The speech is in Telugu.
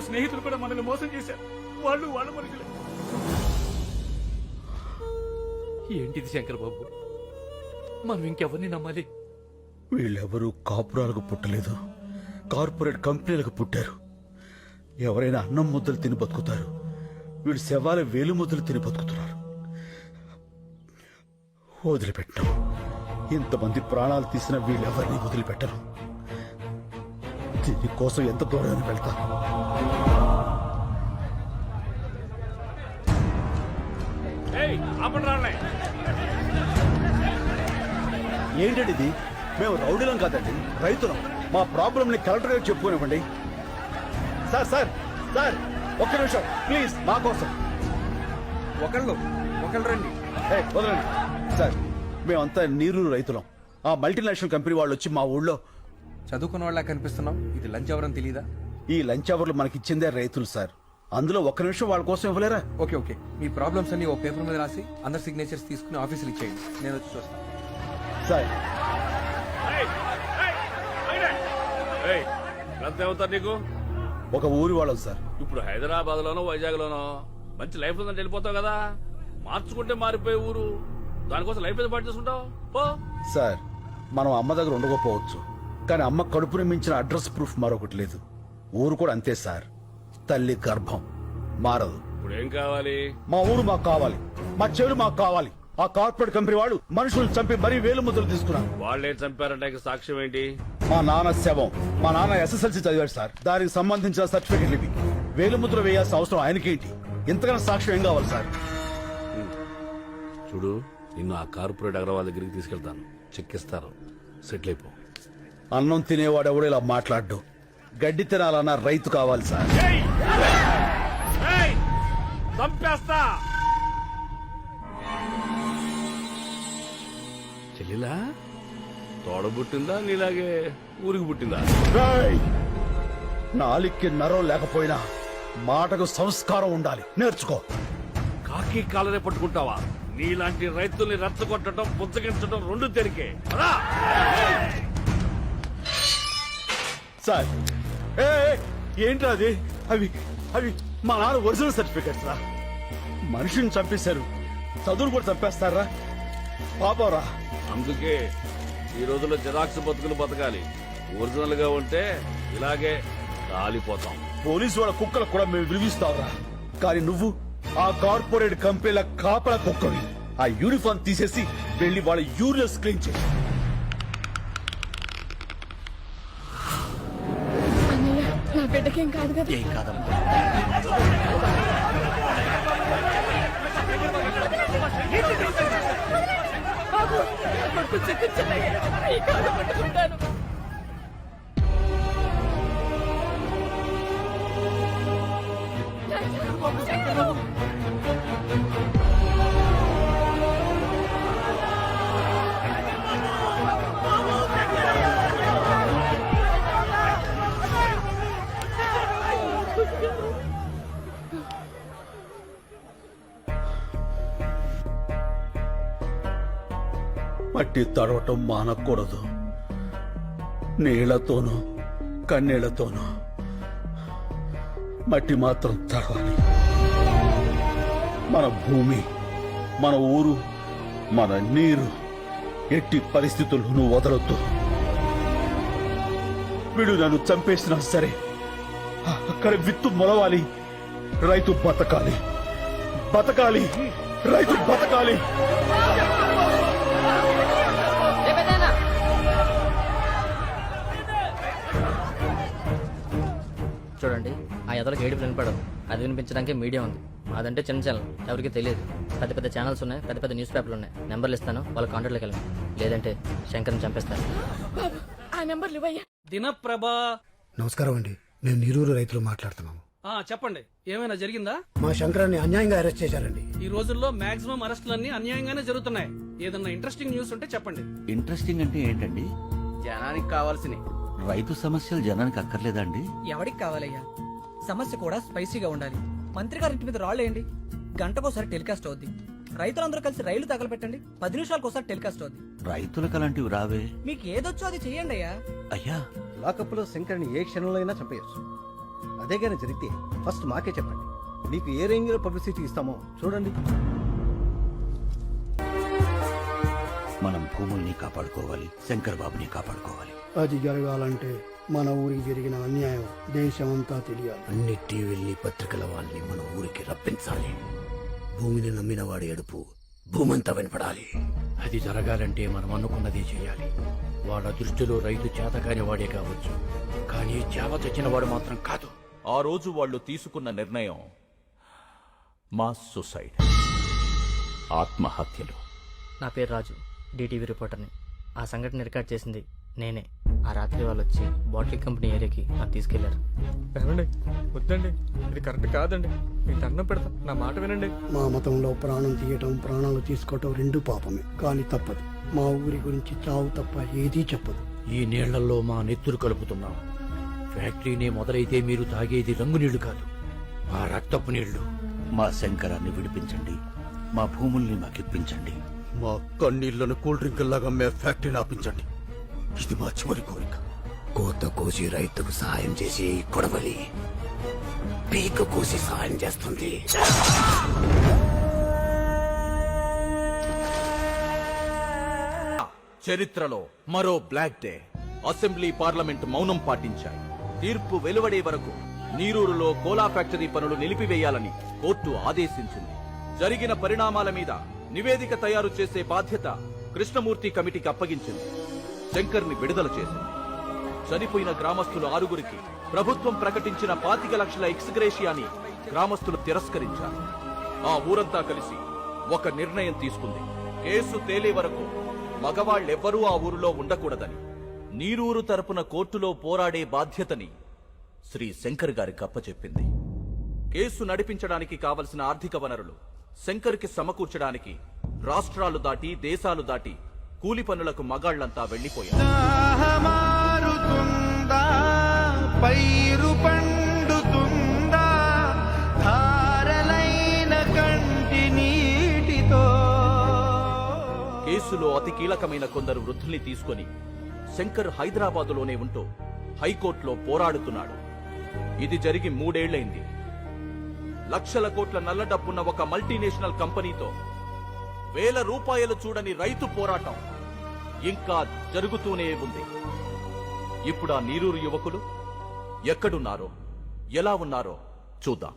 ప్రొఫెసర్ స్నేహితులు కూడా మనల్ని మోసం చేశారు. వాళ్ళు వాళ్ళ మనుషులే. ఏంటిది శంకర్ బాబు? మనం ఇంకెవరిని నమ్మాలి? వీళ్ళెవరూ కాపురాలకు పుట్టలేదు. కార్పొరేట్ కంపెనీలకు పుట్టారు. ఎవరైనా అన్నం ముద్దలు తిని బతుకుతారు. వీళ్ళు శవాల వేలు ముద్దలు తిని బతుకుతున్నారు. వదిలిపెట్టం ఇంతమంది ప్రాణాలు తీసిన వీళ్ళెవరిని వదిలిపెట్టరు? దీనికోసం ఎంత దూరం వెళ్తా? ఏంటండి ఇది? మేము రౌడీలం కాదండి రైతులం. మా ప్రాబ్లం ని కలెక్టర్ గారికి చెప్పుకోనివ్వండి. సార్ సార్ సార్ ఒక్క నిమిషం ప్లీజ్ మా కోసం. ఒకళ్ళు ఒకళ్ళు రండి. ఏయ్, వదలండి. సార్ మేమంతా నీరు రైతులం. ఆ మల్టీనేషనల్ కంపెనీ వాళ్ళు వచ్చి మా ఊళ్ళో చదువుకున్న వాళ్ళ కనిపిస్తున్నాం ఇది లంచ్ అవరం తెలీదా? ఈ లంచ్ అవర్లు మనకి ఇచ్చిందే రైతులు సార్. అందులో ఒక్క నిమిషం వాళ్ళ కోసం ఇవ్వలేరా? Okay okay. మీ ప్రాబ్లమ్స్ అన్ని ఓ పేపర్ మీద రాసి అందరి సిగ్నేచర్స్ తీసుకుని ఆఫీసులు ఇచ్చేయండి. నేను వచ్చి చూస్తాను సార్. ఎంత అవుతారు నీకు? ఒక ఊరి వాళ్ళం సార్. ఇప్పుడు హైదరాబాద్ లోనో వైజాగ్ లోనో మంచి లైఫ్ ఉందని వెళ్ళిపోతావు కదా? మార్చుకుంటే మారిపోయే ఊరు. దానికోసం లైఫ్ ఏదో పాటు చేసుకుంటావు? పో. సార్ మనం అమ్మ దగ్గర ఉండకపోవచ్చు. కానీ అమ్మ కడుపుని మించిన అడ్రస్ ప్రూఫ్ మరొకటి లేదు. ఊరు కూడా అంతే సార్. తల్లి గర్భం. మారదు. ఇప్పుడు ఏం కావాలి? మా ఊరు మాకు కావాలి. మా చెవులు మాకు కావాలి. ఆ కార్పొరేట్ కంపెనీ వాడు మనుషులను చంపి మరీ వేలు ముద్రలు తీసుకున్నారు. వాళ్ళే చంపారంటే సాక్ష్యం ఏంటి? మా నాన్న శవం. మా నాన్న ఎస్ఎస్ఎల్సీ చదివాడు సార్. దానికి సంబంధించిన సర్టిఫికెట్లు ఇవి. వేలు ముద్ర వేయాల్సిన అవసరం ఆయనకేంటి? ఇంతకన్నా సాక్ష్యం ఏం కావాలి సార్? చూడు నిన్ను ఆ కార్పొరేట్ అగ్రవాల్ దగ్గరికి తీసుకెళ్తాను. చెక్కిస్తారు. సెటిల్ అయిపో. అన్నం తినేవాడు ఎవడు ఇలా మాట్లాడ్డు. గడ్డి తినాలన్న రైతు కావాలి సార్. చంపేస్తా! చెల్లిలా? తోడబుట్టిందా? నీలాగే ఊరికి పుట్టిందా! నాలిక్కి నరం లేకపోయినా మాటకు సంస్కారం ఉండాలి. నేర్చుకో. కాకి కాలనే పట్టుకుంటావా? నీలాంటి రైతుల్ని రెచ్చగొట్టడం పుచ్చగించడం రెండు తెరికే! సార్. ఏ ఏ, ఏంట్రా అది? అవి అవి మా నాన్న ఒరిజినల్ సర్టిఫికెట్స్ రా. మనిషిని చంపేశారు. చదువులు కూడా చంపేస్తారా? పాపరా. అందుకే ఈ రోజుల్లో జిరాక్స్ బతుకులు బతకాలి. ఒరిజినల్గా ఉంటే ఇలాగే కాలిపోతాం పోలీసు వాళ్ళ కుక్కలకు కూడా మేము విలువిస్తావురా కానీ నువ్వు ఆ కార్పొరేట్ కంపెనీల కాపల కుక్కవి. ఆ యూనిఫామ్ తీసేసి వెళ్ళి వాళ్ళ యూరియస్ క్లీన్ చేయి. నా బిడ్డకేం కాదు కదా ఏం కాదమ్మా కాళ్ళు పట్టుకుంటాను మట్టి తడవటం మానకూడదు. నీళ్ళతోనూ కన్నీళ్ళతోనూ మట్టి మాత్రం తడవాలి. మన భూమి మన ఊరు మన నీరు ఎట్టి పరిస్థితుల్లోనూ వదలొద్దు. వీడు నన్ను చంపేసినా సరే అక్కడ విత్తు మొలవాలి రైతు బతకాలి. బతకాలి రైతు బతకాలి. చూడండి ఆ ఎదలకు ఏడుపు వినపడదు అది వినిపించడానికి మీడియా ఉంది. అదంటే చిన్న ఛానల్ ఎవరికి తెలియదు. పెద్ద పెద్ద ఛానల్స్ ఉన్నాయి పెద్ద పెద్ద న్యూస్ పేపర్లు ఉన్నాయి. నెంబర్లు ఇస్తాను వాళ్ళ కాంటాక్ట్లోకి వెళ్ళండి. లేదంటే శంకర్ని చంపేస్తాను ఆ నెంబర్లు ఇవ్వయ్యా. దినప్రభా. నమస్కారం అండి. మేము నీరూరు రైతులు మాట్లాడుతున్నాము ఆ, చెప్పండి. ఏమైనా జరిగిందా? మా శంకరాన్ని అన్యాయంగా అరెస్ట్ చేశారండి. ఈ రోజుల్లో మాక్సిమం అరెస్టులన్నీ అన్యాయంగానే జరుగుతున్నాయి. ఏదన్నా ఇంట్రెస్టింగ్ న్యూస్ ఉంటే చెప్పండి. ఇంట్రెస్టింగ్ అంటే ఏంటండి? జనానికి కావాల్సిన రైతు సమస్యలు జనానికి అక్కర్లేదా అండి? ఎవడికి కావాలయ్యా? సమస్య కూడా స్పైసీగా ఉండాలి. మంత్రి గారి ఇంటి మీద రాళ్ళేయండి. గంటకోసారి టెలికాస్ట్ అవుద్ది. రైతులందరూ కలిసి రైలు తగలబెట్టండి పది నిమిషాలకు ఒకసారి టెలికాస్ట్ అవుద్ది. రైతులకు అలాంటివి రావే? మీకు ఏదొచ్చో అది చెయ్యండి అయ్యా. అయ్యా లాకప్లో శంకర్ని ఏ క్షణంలో అయినా చంపేయచ్చు. అదే కానీ జరిగితే ఫస్ట్ మాకే చెప్పండి. మీకు ఏ రేంజ్లో పబ్లిసిటీ ఇస్తామో చూడండి. భూముల్ని కాపాడుకోవాలి శంకర్ బాబుని కాపాడుకోవాలి. అది జరగాలంటే మన ఊరికి జరిగిన అన్యాయం దేశమంతా తెలియాలి. అన్ని టీవీల్ని పత్రికల వాళ్ళని మన ఊరికి రప్పించాలి. భూమిని నమ్మిన వాడి ఎడుపు భూమంతా వినపడాలి. అది జరగాలంటే మనం అనుకున్నదే చేయాలి. వాళ్ళ దృష్టిలో రైతు చేతకాని వాడే కావచ్చు. కానీ చేవ చచ్చిన వాడు మాత్రం కాదు. ఆ రోజు వాళ్ళు తీసుకున్న నిర్ణయం మాస్ సూసైడ్. ఆత్మహత్యలు. నా పేరు రాజు. డిటీవీ రిపోర్టర్ని. ఆ సంఘటన రికార్డ్ చేసింది నేనే. ఆ రాత్రి వాళ్ళు వచ్చి బాటిల్ కంపెనీ ఏరియాకి నన్ను తీసుకెళ్ళారు. ఏమండి? వద్దండి. ఇది కరెక్ట్ కాదండి. మీకు దండం పెడతా. నా మాట వినండి. మా మతంలో ప్రాణం తీయటం ప్రాణాలు తీసుకోవటం రెండు పాపమే. కానీ తప్పదు. మా ఊరి గురించి చావు తప్ప ఏదీ చెప్పదు. ఈ నీళ్ళలో మా నెత్తురు కలుపుతున్నాం. ఫ్యాక్టరీనే మొదలైతే మీరు తాగేది రంగు నీళ్ళు కాదు. ఆ రక్తపు నీళ్ళు. మా శంకరాన్ని విడిపించండి. మా భూముల్ని మాకిప్పించండి. మా కన్నీళ్ళను కూల్ డ్రింక్ లాగా మే ఫ్యాక్టరీని ఆపించండి. ఇది మా చివరి కోరిక. కోత కోసి రైతుకు సహాయం చేసి ఈ కొడవలి. పీక కోసి సహాయం చేస్తుంది. చరిత్రలో మరో బ్లాక్ డే. అసెంబ్లీ పార్లమెంట్ మౌనం పాటించాయి. తీర్పు వెలువడే వరకు నీరూరులో కోలా ఫ్యాక్టరీ పనులు నిలిపివేయాలని కోర్టు ఆదేశించింది. జరిగిన పరిణామాల మీద నివేదిక తయారు చేసే బాధ్యత కృష్ణమూర్తి కమిటీకి అప్పగించింది. శంకర్ని విడుదల చేసింది. చనిపోయిన గ్రామస్తులు ఆరుగురికి ప్రభుత్వం ప్రకటించిన పాతిక లక్షల ఎక్స్గ్రేషియాని గ్రామస్తులు తిరస్కరించారు. ఆ ఊరంతా కలిసి ఒక నిర్ణయం తీసుకుంది. కేసు తేలే వరకు మగవాళ్ళెవ్వరూ ఆ ఊరిలో ఉండకూడదని నీరూరు తరపున కోర్టులో పోరాడే బాధ్యతని శ్రీ శంకర్ గారికి అప్పచెప్పింది. కేసు నడిపించడానికి కావలసిన ఆర్థిక వనరులు శంకర్కి సమకూర్చడానికి రాష్ట్రాలు దాటి దేశాలు దాటి కూలి పనులకు మగాళ్ళంతా వెళ్ళిపోయారు పైరు పండుతుందా? ధారలైన కంటి నీటితో. కేసులో అతి కీలకమైన కొందరు వృద్ధుల్ని తీసుకొని శంకర్ హైదరాబాదులోనే ఉంటూ హైకోర్టులో పోరాడుతున్నాడు. ఇది జరిగి మూడేళ్ళైంది. లక్షల కోట్ల నల్ల డబ్బున్న ఒక మల్టీనేషనల్ కంపెనీతో వేల రూపాయలు చూడని రైతు పోరాటం ఇంకా జరుగుతూనే ఉంది. ఇప్పుడు ఆ నీరూరు యువకులు ఎక్కడున్నారో ఎలా ఉన్నారో చూద్దాం.